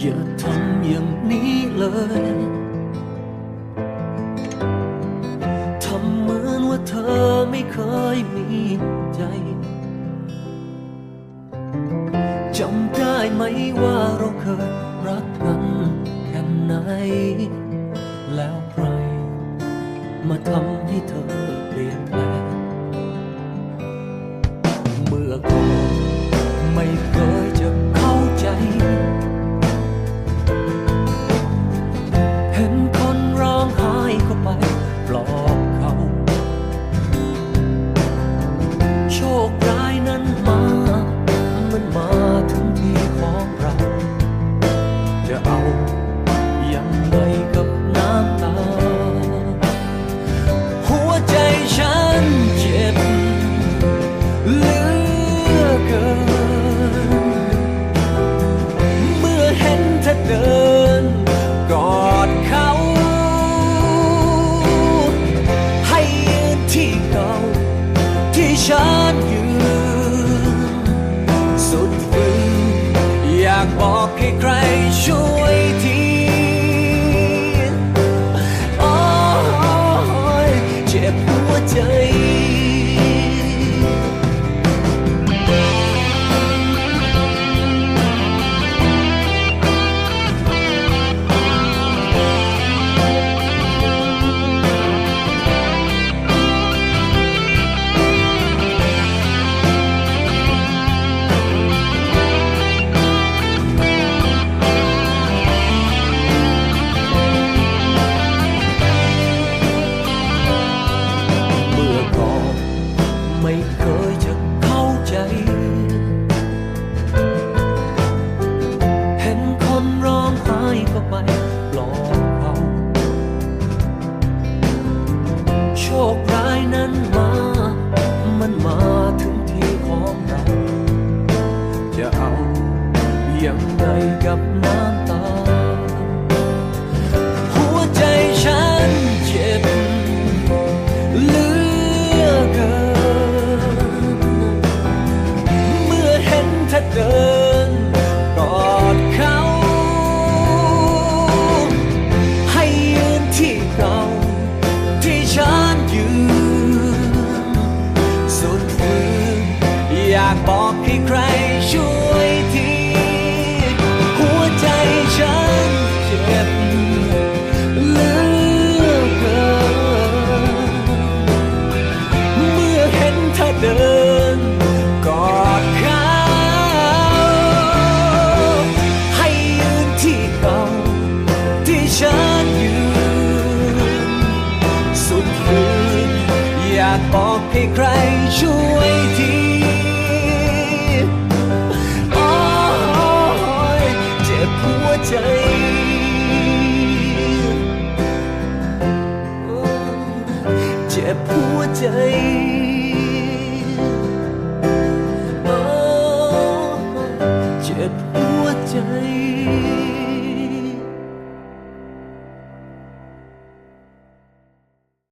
อย่าทำอย่างนี้เลย ทำเหมือนว่าเธอไม่เคยมีใจ จำได้ไหมว่าเราเคยรักกันแค่ไหน แล้วใคร มาทำให้เธอเปลี่ยนแปลง เมื่อก่อนไม่เคย บอกให้ใครช่วย ย่างไรกับน้ำตา หัวใจฉันเจ็บเหลือเกิน เมื่อเห็นเธอเดินกอดเขา ให้ยืนที่เก่าที่ฉันยืน สุดฝืนอยากบอกให้ใครากบอกให้ใครช่วยทีโอ้ยเจ็บหัวใจเจ็บหัวใจเจ็บหัวใจ